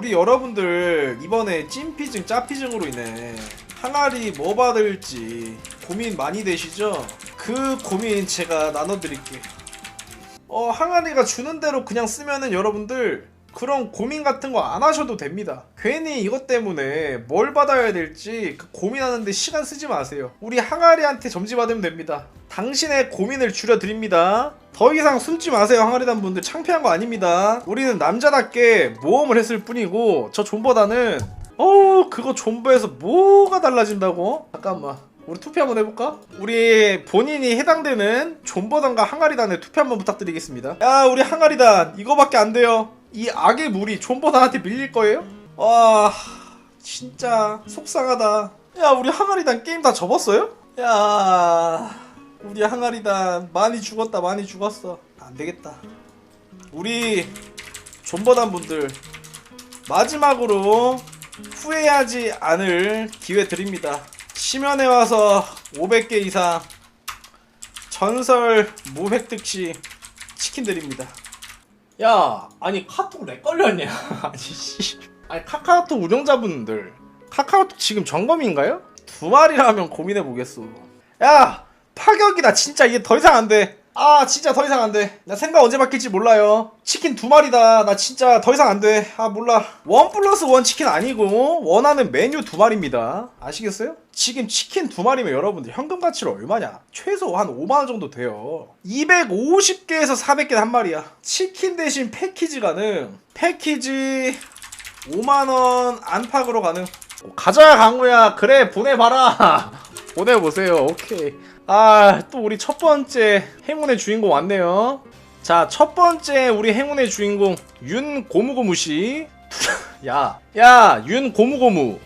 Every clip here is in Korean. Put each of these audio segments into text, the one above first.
우리 여러분들 이번에 찐피증 짜피증으로 인해 항아리 뭐 받을지 고민 많이 되시죠? 그 고민 제가 나눠드릴게요. 어 항아리가 주는 대로 그냥 쓰면은 여러분들 그런 고민 같은 거 안 하셔도 됩니다. 괜히 이것 때문에 뭘 받아야 될지 그 고민하는데 시간 쓰지 마세요. 우리 항아리한테 점지 받으면 됩니다. 당신의 고민을 줄여드립니다. 더 이상 숨지 마세요, 항아리단 분들. 창피한 거 아닙니다. 우리는 남자답게 모험을 했을 뿐이고, 저 존버다는, 어우, 그거 존버해서 뭐가 달라진다고? 잠깐만. 우리 투표 한번 해볼까? 우리 본인이 해당되는 존버단과 항아리단에 투표 한번 부탁드리겠습니다. 야, 우리 항아리단, 이거밖에 안 돼요. 이 악의 물이 존버단한테 밀릴 거예요? 와, 진짜 속상하다. 야, 우리 항아리단 게임 다 접었어요? 야, 우리 항아리단 많이 죽었다, 많이 죽었어. 안 되겠다. 우리 존버단 분들 마지막으로 후회하지 않을 기회 드립니다. 심연에 와서 500개 이상 전설 무획득 시 치킨 드립니다. 야, 아니 카톡 렉 걸렸냐? 아니 씨. 아니 카카오톡 운영자분들 카카오톡 지금 점검인가요? 두 마리라면 고민해 보겠소. 야, 파격이다. 진짜 이게 더 이상 안 돼. 아, 진짜 더 이상 안 돼. 나 생각 언제 바뀔지 몰라요. 치킨 두 마리다. 나 진짜 더 이상 안 돼. 아, 몰라. 원 플러스 원 치킨 아니고 원하는 메뉴 두 마리입니다. 아시겠어요? 지금 치킨 두 마리면 여러분들 현금 가치로 얼마냐? 최소 한 5만 원 정도 돼요. 250개에서 400개 한 마리야. 치킨 대신 패키지 가능. 패키지 5만 원 안팎으로 가능. 가자 강우야. 그래 보내봐라. 보내보세요. 오케이. 아, 또 우리 첫 번째 행운의 주인공 왔네요. 자, 첫 번째 우리 행운의 주인공 윤 고무고무 씨. 야, 야, 윤 고무고무.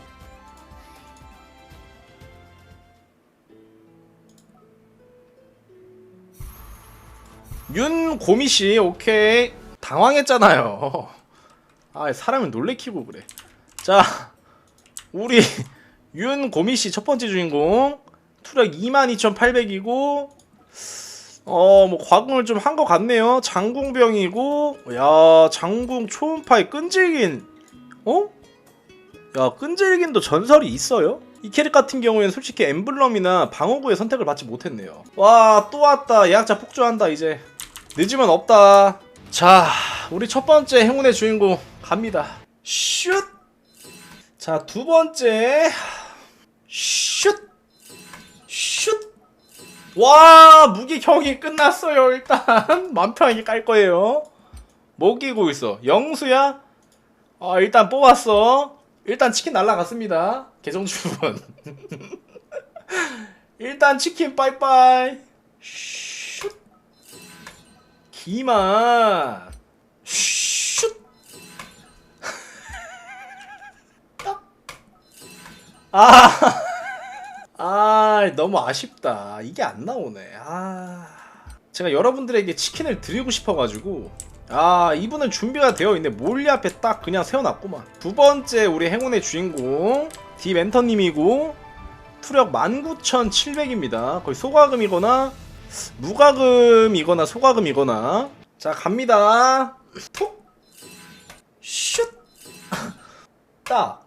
윤 고미 씨, 오케이. 당황했잖아요. 아, 사람을 놀래키고 그래. 자, 우리 윤 고미 씨 첫 번째 주인공. 투력 22,800이고 어 뭐 과궁을 좀 한 것 같네요. 장궁병이고 야 장궁 초음파에 끈질긴 어? 야 끈질긴도 전설이 있어요? 이 캐릭 같은 경우에는 솔직히 엠블럼이나 방어구의 선택을 받지 못했네요. 와 또 왔다. 예약자 폭주한다 이제. 늦으면 없다. 자 우리 첫 번째 행운의 주인공 갑니다. 슛 자 두 번째. 슛 슛! 와, 무기 경이 끝났어요, 일단. 맘 편하게 깔 거예요. 뭐 끼고 있어? 영수야? 아, 일단 뽑았어. 일단 치킨 날라갔습니다. 계정 주문. 일단 치킨 빠이빠이. 슛! 기만. 슛! 아! 아 너무 아쉽다. 이게 안 나오네. 아. 제가 여러분들에게 치킨을 드리고 싶어가지고. 아 이분은 준비가 되어 있네. 몰리 앞에 딱 그냥 세워놨구만. 두 번째 우리 행운의 주인공 디멘터님이고 투력 19,700입니다. 거의 소가금이거나 무가금이거나 소가금이거나. 자 갑니다. 톡! 슛! 딱!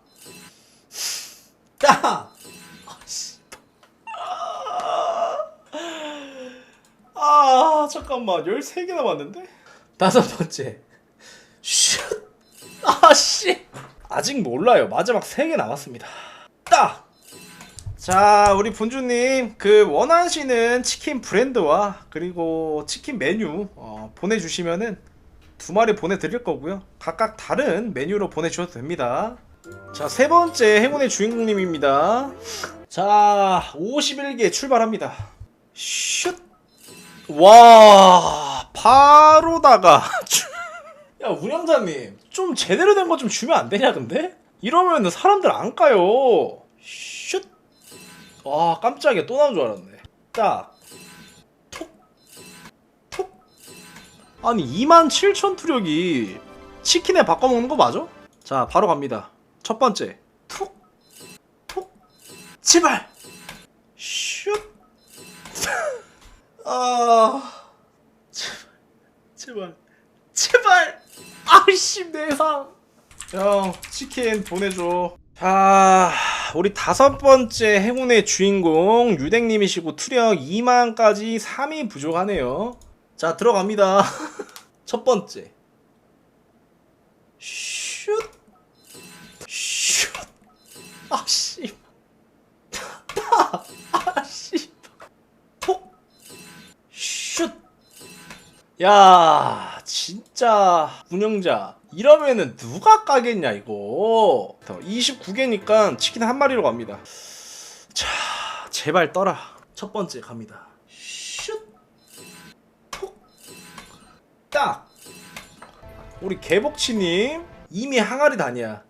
딱! 아 잠깐만 13개 남았는데? 다섯 번째. 슛! 아씨! 아직 몰라요. 마지막 3개 남았습니다. 딱! 자 우리 분주님 그 원하시는 치킨 브랜드와 그리고 치킨 메뉴 어, 보내주시면은 두 마리 보내드릴 거고요. 각각 다른 메뉴로 보내주셔도 됩니다. 자 세 번째 행운의 주인공님입니다. 자 51개 출발합니다. 슛 와. 바로다가 야 운영자님 좀 제대로 된 거 좀 주면 안 되냐 근데? 이러면은 사람들 안 까요. 슛 와 깜짝이야. 또 나온 줄 알았네. 딱톡톡 아니 27,000 투력이 치킨에 바꿔먹는 거 맞아? 자 바로 갑니다. 첫 번째. 톡톡 제발. 슛 아 제발 제발 아이씨 내상 형 치킨 보내줘. 자 우리 다섯 번째 행운의 주인공 유댕님이시고 투력 2만까지 3이 부족하네요. 자 들어갑니다. 첫 번째. 슛. 슛. 아씨. 야, 진짜 운영자. 이러면은 누가 까겠냐 이거. 29개니까 치킨 한 마리로 갑니다. 자, 제발 떠라. 첫 번째 갑니다. 슛. 톡. 딱. 우리 개복치님 이미 항아리 다니야.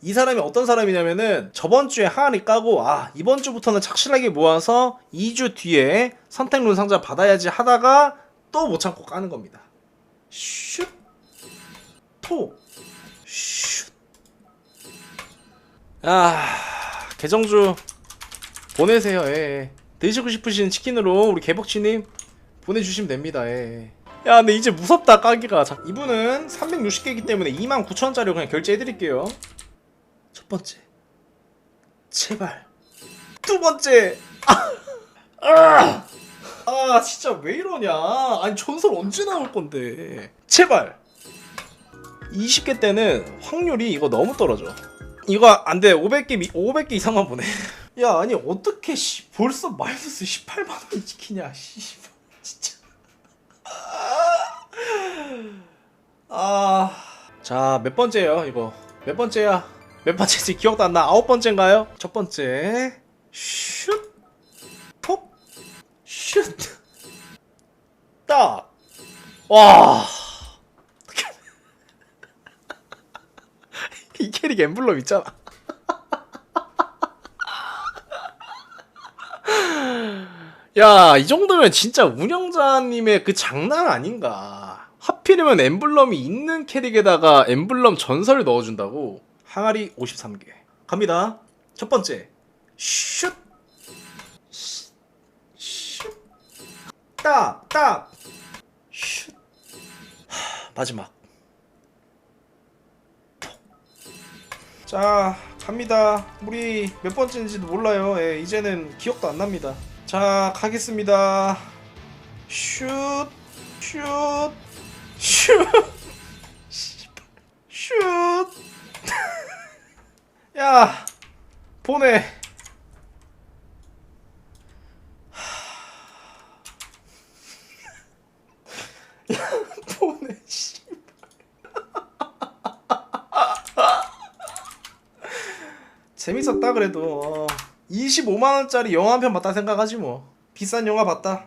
이 사람이 어떤 사람이냐면은 저번 주에 항아리 까고 아 이번 주부터는 착실하게 모아서 2주 뒤에 선택룬 상자 받아야지 하다가 또 못 참고 까는 겁니다. 슛, 토, 슛. 아 개정주 보내세요. 예. 드시고 싶으신 치킨으로 우리 개복치님 보내주시면 됩니다. 예. 야 근데 이제 무섭다 까기가 자, 이분은 360개이기 때문에 29,000원짜리 그냥 결제해드릴게요 첫 번째 제발 두 번째 아, 아, 아 진짜 왜 이러냐 아니 전설 언제 나올 건데 제발 20개 때는 확률이 이거 너무 떨어져 이거 안돼 500개 미, 500개 이상만 보내 야 아니 어떻게 씨 벌써 마이너스 18만원이 지키냐 씨 진짜 아. 자, 몇 번째예요, 이거? 몇 번째야? 몇 번째지 기억도 안 나. 아홉 번째인가요? 첫 번째. 슛. 딱. 와. 이 캐릭 엠블럼 있잖아. 야, 이 정도면 진짜 운영자님의 그 장난 아닌가. 하필이면 엠블럼이 있는 캐릭에다가 엠블럼 전설을 넣어준다고? 항아리 53개. 갑니다. 첫 번째. 슛! 슛! 딱! 딱! 슛! 하, 마지막. 톡. 자, 갑니다. 우리 몇 번째인지도 몰라요. 예, 이제는 기억도 안 납니다. 자, 가겠습니다. 슛! 슛! 슛! 슛! 야! 보내. 야, 보내. 씨. 재밌었다 그래도 어. 25만 원짜리 영화 한 편 봤다 생각하지 뭐 비싼 영화 봤다